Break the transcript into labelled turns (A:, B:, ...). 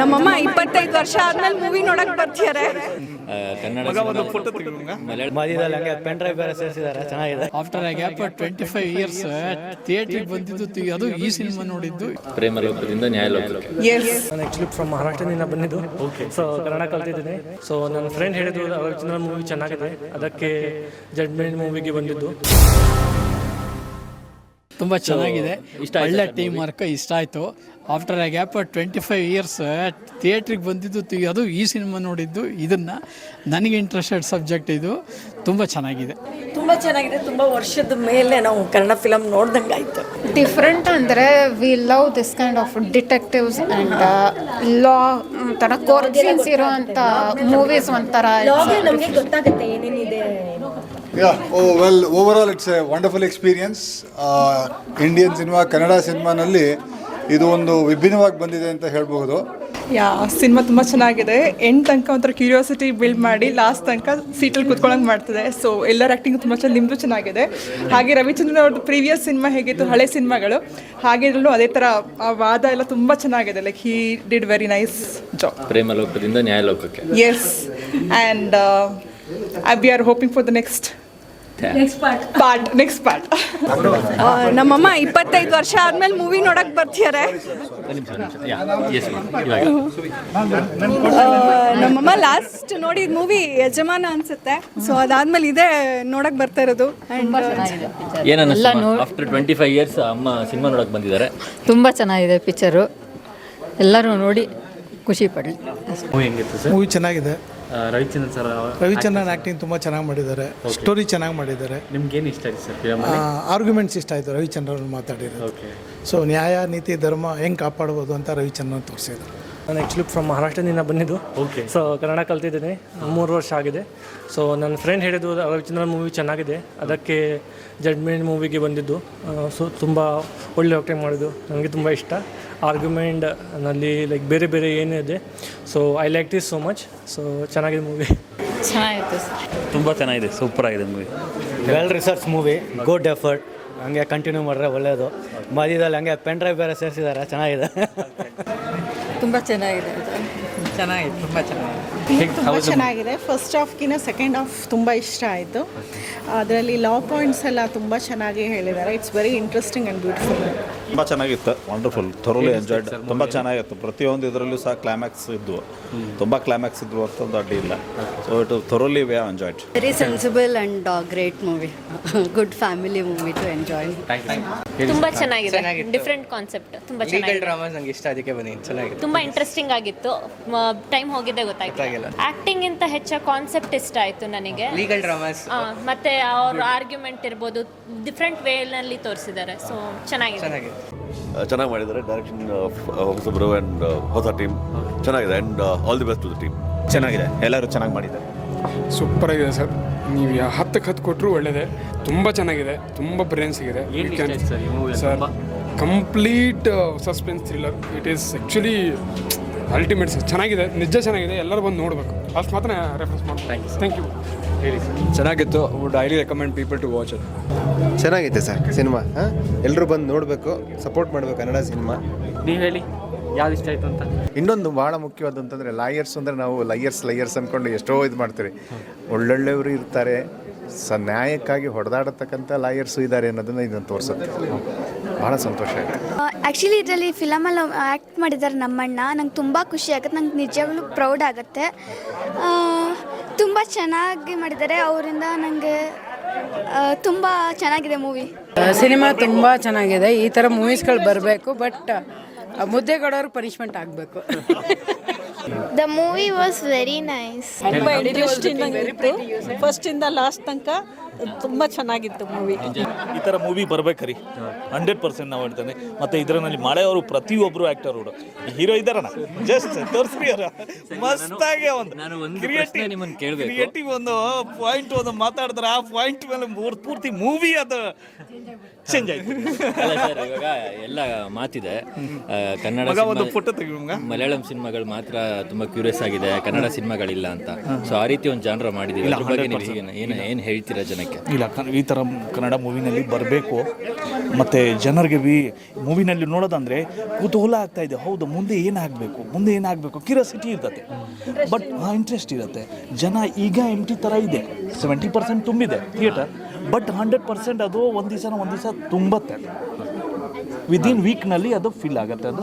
A: ನಮ್ಮಮ್ಮ ಇಪ್ಪತ್ತೈದು ವರ್ಷ ಆದ್ಮೇಲೆ ಮೂವಿ ನೋಡಕ್ ಬರ್ತಿದ್ದಾರೆ
B: ಕನ್ನಡ
C: ಮಧ್ಯದಲ್ಲಿ ಹಂಗೆ ಪೆನ್ ಡ್ರೈವ್ ಬೇರೆ ಸೇರಿಸಿದ್ದಾರೆ ಚೆನ್ನಾಗಿದೆ.
D: ಆಫ್ಟರ್ ಆ gap twenty five years theatre ಬಂದಿದ್ದು ಅದು ಈ ಸಿನಿಮಾ ನೋಡಿದ್ದು.
B: ಪ್ರೇಮ ಲೋಕದಿಂದ ನ್ಯಾಯಲೋಕಕ್ಕೆ
A: ಎಸ್
E: ನಾನು ಆ್ಯಕ್ಚುಲಿ ಫ್ರಮ್ ಮಹಾರಾಷ್ಟ್ರದಿಂದ ಬಂದಿದ್ದು. ಸೊ ಕನ್ನಡ ಕಲ್ತಿದ್ದೀನಿ. ಸೊ ನನ್ನ ಫ್ರೆಂಡ್ ಹೇಳಿದ್ರು ರವಿಚಂದ್ರನ್ ಮೂವಿ ಚೆನ್ನಾಗಿದೆ. ಅದಕ್ಕೆ ಜಡ್ಮೆಂಟ್ ಮೂವಿಗೆ ಬಂದಿದ್ದು.
D: ತುಂಬ ಚೆನ್ನಾಗಿದೆ. ಒಳ್ಳೆ ಟೀಮ್ ವರ್ಕ್ ಇಷ್ಟ ಆಯಿತು. After a gap twenty five years ಥಿಯೇಟ್ರಿಗೆ ಬಂದಿದ್ದು ತಿ- ಅದು ಈ ಸಿನಿಮಾ ನೋಡಿದ್ದು. ಇದನ್ನು ನನಗೆ ಇಂಟ್ರೆಸ್ಟೆಡ್ ಸಬ್ಜೆಕ್ಟ್ ಇದು. ತುಂಬ ಚೆನ್ನಾಗಿದೆ.
A: ತುಂಬ ಚೆನ್ನಾಗಿದೆ. ತುಂಬ ವರ್ಷದ ಮೇಲೆ ನಾವು ಕನ್ನಡ ಫಿಲಮ್ ನೋಡ್ದಂಗೆ ಆಯಿತು.
F: ಡಿಫ್ರೆಂಟ್ ಅಂದರೆ we love this kind of detectives and law ಒಂಥರ ಕೋರ್ಸಿನ್ಸ್ ಸೀನ್ಸ್ ಇರೋವಂಥ ಮೂವೀಸ್ ಒಂಥರ
A: ನಮಗೆ ಗೊತ್ತಾಗುತ್ತೆ ಏನೇನಿದೆ.
G: Yeah, oh, well, overall it's a wonderful experience. Indian cinema Kannada ಸಿನಿಮಾನಲ್ಲಿ ಇದು ಒಂದು ವಿಭಿನ್ನವಾಗಿ ಬಂದಿದೆ ಅಂತ ಹೇಳಬಹುದು.
H: ಯಾ ಸಿನಿಮಾ ತುಂಬ ಚೆನ್ನಾಗಿದೆ. ಎಂಡ್ ತನಕ ಒಂಥರ ಕ್ಯೂರಿಯಾಸಿಟಿ ಬಿಲ್ಡ್ ಮಾಡಿ ಲಾಸ್ಟ್ ತನಕ ಸೀಟಲ್ಲಿ ಕುತ್ಕೊಳ್ಳೋಂಗೆ ಮಾಡ್ತದೆ. ಸೊ ಎಲ್ಲರ ಆ್ಯಕ್ಟಿಂಗ್ ತುಂಬ ಚೆನ್ನಾಗಿ ನಿಮ್ಮದು ಚೆನ್ನಾಗಿದೆ. ಹಾಗೆ ರವಿಚಂದ್ರನ್ ಅವ್ರದ್ದು ಪ್ರೀವಿಯಸ್ ಸಿನಿಮಾ ಹೇಗಿತ್ತು ಹಳೆ ಸಿನಿಮಾಗಳು ಹಾಗೆ ಇದ್ರಲ್ಲೂ ಅದೇ ಥರ ಆ ವಾದ ಎಲ್ಲ ತುಂಬ ಚೆನ್ನಾಗಿದೆ. Like he did very nice job
B: ಪ್ರೇಮ ಲೋಕದಿಂದ ನ್ಯಾಯಲೋಕಕ್ಕೆ.
H: Yes and I be are hoping for the next part next part
A: ನಮ್ಮಮ್ಮ ಇಪ್ಪತ್ತೈದು ವರ್ಷ ಆದ್ಮೇಲೆ ಮೂವಿ ನೋಡಕ್ ಬರ್ತಿದ್ದಾರೆ
B: ಇವಾಗ
A: ನಮ್ಮಮ್ಮ ಲಾಸ್ಟ್ ನೋಡಿದ ಮೂವಿ ಯಜಮಾನ ಅನ್ಸುತ್ತೆ. ಸೊ ಅದಾದ್ಮೇಲೆ ಇದೇ ನೋಡಕ್ ಬರ್ತಾ ಇರೋದು.
B: ಆಫ್ಟರ್ ಟ್ವೆಂಟಿ ಫೈವ್ ಇಯರ್ಸ್ ಅಮ್ಮ? ಸಿನಿಮಾ ನೋಡಕ್ ಬಂದಿದ್ದಾರೆ.
I: ತುಂಬಾ ಚೆನ್ನಾಗಿದೆ ಪಿಕ್ಚರು ಎಲ್ಲರೂ ನೋಡಿ ಖುಷಿ ಪಡಲಿ.
C: ಮೂವಿ ಚೆನ್ನಾಗಿದೆ.
J: ರವಿಚಂದ್ರನ್ ಸರ್
C: ರವಿಚಂದ್ರನ್ ಆ್ಯಕ್ಟಿಂಗ್ ತುಂಬ ಚೆನ್ನಾಗಿ ಮಾಡಿದ್ದಾರೆ. ಸ್ಟೋರಿ ಚೆನ್ನಾಗಿ ಮಾಡಿದ್ದಾರೆ.
J: ನಿಮ್ಗೆ ಏನು ಇಷ್ಟ ಆಯ್ತು ಸರ್ ಫಿಲಮ್
C: ಆರ್ಗ್ಯುಮೆಂಟ್ಸ್ ಇಷ್ಟ ಆಯಿತು ರವಿಚಂದ್ರನ್ ಮಾತಾಡಿರೋದು. ಸೊ ನ್ಯಾಯ ನೀತಿ ಧರ್ಮ ಹೆಂಗೆ ಕಾಪಾಡ್ಬೋದು ಅಂತ ರವಿಚಂದ್ರನ್ ತೋರಿಸಿದ್ರು.
E: ನಾನು ಆ್ಯಕ್ಚುಲಿ ಫ್ರಮ್ ಮಹಾರಾಷ್ಟ್ರದಿಂದ ಬಂದಿದ್ದು. ಓಕೆ ಸೊ ಕನ್ನಡ ಕಲ್ತಿದ್ದೀನಿ. ಮೂರು ವರ್ಷ ಆಗಿದೆ. ಸೊ ನನ್ನ ಫ್ರೆಂಡ್ ಹೇಳಿದ್ದು ರವಿಚಂದ್ರ ಮೂವಿ ಚೆನ್ನಾಗಿದೆ. ಅದಕ್ಕೆ ಜಡ್ಮೆಂಟ್ ಮೂವಿಗೆ ಬಂದಿದ್ದು. ಸೊ ತುಂಬ ಒಳ್ಳೆ ಆಕ್ಟಿಂಗ್ ಮಾಡಿದ್ದು. ನನಗೆ ತುಂಬ ಇಷ್ಟ. ಆರ್ಗ್ಯುಮೆಂಟ್ನಲ್ಲಿ ಲೈಕ್ ಬೇರೆ ಬೇರೆ ಏನಿದೆ so I like this so much so ಚೆನ್ನಾಗಿದೆ ಮೂವಿ
I: ಚೆನ್ನಾಗಿತ್ತು
J: ತುಂಬ ಚೆನ್ನಾಗಿದೆ. ಸೂಪರ್ ಆಗಿದೆ movie
C: well research movie good effort ಹಂಗೆ ಕಂಟಿನ್ಯೂ ಮಾಡಿದ್ರೆ ಒಳ್ಳೆಯದು ಮಧ್ಯದಲ್ಲಿ ಹಂಗೆ ಪೆನ್ ಡ್ರೈವ್ ಬೇರೆ ಸೇರಿಸಿದ್ದಾರೆ ಚೆನ್ನಾಗಿದೆ.
I: ತುಂಬ ಚೆನ್ನಾಗಿದೆ
D: ಚೆನ್ನಾಗಿದೆ ತುಂಬ ಚೆನ್ನಾಗಿದೆ.
H: ತುಂಬ ಚೆನ್ನಾಗಿದೆ. ಫಸ್ಟ್ ಹಾಫ್ಗಿನ ಸೆಕೆಂಡ್ ಹಾಫ್ ತುಂಬ ಇಷ್ಟ ಆಯಿತು. ಅದರಲ್ಲಿ ಲಾ ಪಾಯಿಂಟ್ಸ್ ಎಲ್ಲ ತುಂಬ ಚೆನ್ನಾಗಿ ಹೇಳಿದ್ದಾರೆ. It's very interesting and beautiful
K: ತುಂಬ ಚೆನ್ನಾಗಿತ್ತು. ವಂಡರ್ಫುಲ್ ಥೊರಲಿ ಎಂಜಾಯ್ಡ್ ತುಂಬ ಚೆನ್ನಾಗಿತ್ತು. ಪ್ರತಿಯೊಂದು ಇದರಲ್ಲೂ ಸಹ ಕ್ಲೈಮ್ಯಾಕ್ಸ್ ಇದ್ವು. ತುಂಬ ಕ್ಲೈಮ್ಯಾಕ್ಸ್ ಇದ್ವು. ಅಂತಂದು ಅಡ್ಡಿ ಇಲ್ಲ. So it thoroughly way enjoyed
I: very sensible and great movie good family movie to enjoy
L: ತುಂಬಾ ಚೆನ್ನಾಗಿದೆ. ಡಿಫ್ರೆಂಟ್ ಕಾನ್ಸೆಪ್ಟ್ ತುಂಬಾ ಚೆನ್ನಾಗಿದೆ.
J: ಡ್ರಾಮಾ ನಂಗೆ ಇಷ್ಟ ಅದಕ್ಕೆ ಬನ್ನಿ. ಚೆನ್ನಾಗಿದೆ
L: ತುಂಬಾ ಇಂಟ್ರೆಸ್ಟಿಂಗ್ ಆಗಿತ್ತು. ಟೈಮ್ ಹೋಗಿದ್ದೆ ಗೊತ್ತಾಯ್ತು ಆಕ್ಟಿಂಗ್ ಇಂತ ಹೆಚ್ಚ ಕಾನ್ಸೆಪ್ಟ್ ಇಷ್ಟ ಆಯ್ತು ನನಗೆ.
J: ಲೀಗಲ್ ಡ್ರಾಮಾಸ್
L: ಆ, ಮತ್ತೆ ಅವ್ರ ಆರ್ಗ್ಯುಮೆಂಟ್ ಇರ್ಬೋದು. ಡಿಫ್ರೆಂಟ್ ವೇನಲ್ಲಿ ತೋರಿಸಿದ್ದಾರೆ. ಸೊ ಚೆನ್ನಾಗಿದೆ.
J: ಚೆನ್ನಾಗಿದೆ.
K: ಚೆನ್ನಾಗಿ ಮಾಡಿದ್ದಾರೆ. ಡೈರೆಕ್ಷನ್ ಹೊಸಬ್ರು ಆ್ಯಂಡ್ ಹೊಸ ಟೀಮ್ ಚೆನ್ನಾಗಿದೆ. And all the best to the team ಚೆನ್ನಾಗಿದೆ. ಎಲ್ಲರೂ ಚೆನ್ನಾಗಿ ಮಾಡಿದ್ದಾರೆ.
H: ಸೂಪರ್ ಆಗಿದೆ ಸರ್. ನೀವು ಹತ್ತಕ್ಕೆ ಹತ್ತು ಕೊಟ್ಟರು ಒಳ್ಳೆಯದೇ ತುಂಬ ಚೆನ್ನಾಗಿದೆ. ತುಂಬ ಬ್ರೇನ್ ಇದೆ
J: ಏನು ಇಷ್ಟ ಆಯ್ತು ಸರ್ ಈ
H: sir complete suspense thriller it is actually ultimate sir. ಚೆನ್ನಾಗಿದೆ. ನಿಜ ಚೆನ್ನಾಗಿದೆ. ಎಲ್ಲರೂ ಬಂದು ನೋಡಬೇಕು. ಅಷ್ಟು ಮಾತ್ರ ರೆಫರೆನ್ಸ್ ಮಾಡ್ತೀನಿ ಥ್ಯಾಂಕ್ ಯು
J: ಹೇಳಿ ಸರ್.
H: ಚೆನ್ನಾಗಿತ್ತು. Would highly recommend people to watch it
G: ಚೆನ್ನಾಗಿದೆ ಸರ್ ಸಿನಿಮಾ. ಎಲ್ಲರೂ ಬಂದು ನೋಡಬೇಕು ಸಪೋರ್ಟ್ ಮಾಡಬೇಕು ಕನ್ನಡ ಸಿನಿಮಾ.
J: ನೀವು ಹೇಳಿ. ಯಾವ್ದು ಇಷ್ಟ ಆಯ್ತು ಅಂತ?
G: ಇನ್ನೊಂದು ಭಾಳ ಮುಖ್ಯವಾದಂತಂದ್ರೆ ಲಾಯರ್ಸ್ ಅಂದರೆ ನಾವು ಲಾಯರ್ಸ್ ಲಯರ್ಸ್ ಅಂದ್ಕೊಂಡು ಎಷ್ಟೋ ಇದು ಮಾಡ್ತೀವಿ. ಒಳ್ಳೊಳ್ಳೆಯವರು ಇರ್ತಾರೆ. ಸ ನ್ಯಾಯಕ್ಕಾಗಿ ಹೊಡೆದಾಡತಕ್ಕಂಥ ಲಾಯರ್ಸು ಇದ್ದಾರೆ ಅನ್ನೋದನ್ನ ಇದನ್ನು ತೋರಿಸುತ್ತೆ. ಭಾಳ ಸಂತೋಷ ಆಯಿತು.
F: ಆ್ಯಕ್ಚುಲಿ ಇದರಲ್ಲಿ ಫಿಲಮಲ್ಲಿ ಆ್ಯಕ್ಟ್ ಮಾಡಿದ್ದಾರೆ ನಮ್ಮಣ್ಣ. ನಂಗೆ ತುಂಬ ಖುಷಿ ಆಗುತ್ತೆ. ನಂಗೆ ನಿಜವಾಗ್ಲೂ ಪ್ರೌಡ್ ಆಗುತ್ತೆ. ತುಂಬ ಚೆನ್ನಾಗಿ ಮಾಡಿದ್ದಾರೆ ಅವರಿಂದ ನನಗೆ ತುಂಬ ಚೆನ್ನಾಗಿದೆ ಮೂವಿ
I: ಸಿನಿಮಾ ತುಂಬ ಚೆನ್ನಾಗಿದೆ. ಈ ಥರ ಮೂವೀಸ್ಗಳು ಬರಬೇಕು ಬಟ್ ಮುದ್ದೆ ಕೊಡೋರು ಪನಿಷ್ಮೆಂಟ್ ಆಗಬೇಕು.
F: The movie was very nice
A: ತುಂಬ ಇಂಟ್ರೆಸ್ಟಿಂಗ್ ಫಸ್ಟ್ ಇಂದ ಲಾಸ್ಟ್ ತನಕ ತುಂಬಾ ಚೆನ್ನಾಗಿತ್ತು ಮೂವಿ
J: ಈ ಥರ ಮೂವಿ ಬರ್ಬೇಕ್ರಿ. ಹಂಡ್ರೆಡ್ ಪರ್ಸೆಂಟ್ ನಾವು ಹೇಳ್ತೇನೆ. ಮತ್ತೆ ಇದರಲ್ಲಿ ಮಳೆಯವರು ಪ್ರತಿಯೊಬ್ಬರು ಆ್ಯಕ್ಟರ್ ಹೀರೋ ಇದ್ದಾರಣ ಜಸ್ಟ್ ತೋರಿಸ್ರಿ ಅವರ. ಮಸ್ತಾಗಿ ಒಂದು
B: ನಾನು ಒಂದು
J: ಕ್ರಿಯೇಟಿವ್
B: ಪ್ರಶ್ನೆ ನಿಮ್ಮನ್ನ ಕೇಳ್ಬೇಕು.
J: ಕ್ರಿಯೇಟಿವ್ ಒಂದು ಪಾಯಿಂಟ್ ಒಂದು ಮಾತಾಡಿದ್ರೆ ಆ ಪಾಯಿಂಟ್ ಮೇಲೆ ಮೂರ್- ಪೂರ್ತಿ ಮೂವಿ ಅದು. ಚೇಂಜ್ ಆಯ್ತು.
B: ಇವಾಗ ಎಲ್ಲ ಮಾತಿದೆ. ಕನ್ನಡ
J: ಒಂದು ಫೋಟೋ ತೆಗಿ
B: ಮಲಯಾಳಂ ಸಿನಿಮಾಗಳು ಮಾತ್ರ ತುಂಬಾ ಕ್ಯೂರಿಯಸ್ ಆಗಿದೆ. ಕನ್ನಡ ಸಿನಿಮಾಗಳಿಲ್ಲ ಅಂತ. ಸೊ ಆ ರೀತಿ ಒಂದು ಜಾನ್ರ ಮಾಡಿದೀವಿ ಅದ್ರ ಬಗ್ಗೆ ಏನು ಏನು ಹೇಳ್ತೀರಾ ಜನಕ್ಕೆ?
M: ಏನಕ್ಕೆ
J: ಇಲ್ಲ ಈ ಥರ ಕನ್ನಡ ಮೂವಿನಲ್ಲಿ ಬರಬೇಕು. ಮತ್ತು ಜನರಿಗೆ ವಿ ಮೂವಿನಲ್ಲಿ ನೋಡೋದಂದರೆ ಕುತೂಹಲ ಆಗ್ತಾ ಇದೆ. ಹೌದು, ಮುಂದೆ ಏನಾಗಬೇಕು? ಮುಂದೆ ಏನಾಗಬೇಕು? ಕ್ಯೂರಿಯಾಸಿಟಿ ಇರ್ತದೆ. ಬಟ್ ಹಾಂ ಇಂಟ್ರೆಸ್ಟ್ ಇರುತ್ತೆ. ಜನ ಈಗ ಎಂಟಿ ಥರ ಇದೆ. ಸೆವೆಂಟಿ ಪರ್ಸೆಂಟ್ ತುಂಬಿದೆ ಥಿಯೇಟರ್ ಬಟ್ ಹಂಡ್ರೆಡ್ ಪರ್ಸೆಂಟ್ ಅದು ಒಂದು ದಿವಸ ಒಂದು ದಿವಸ ತುಂಬತ್ತೆ. ವಿದಿನ್ ವೀಕ್ನಲ್ಲಿ ಅದು ಫಿಲ್ ಆಗುತ್ತೆ. ಅದು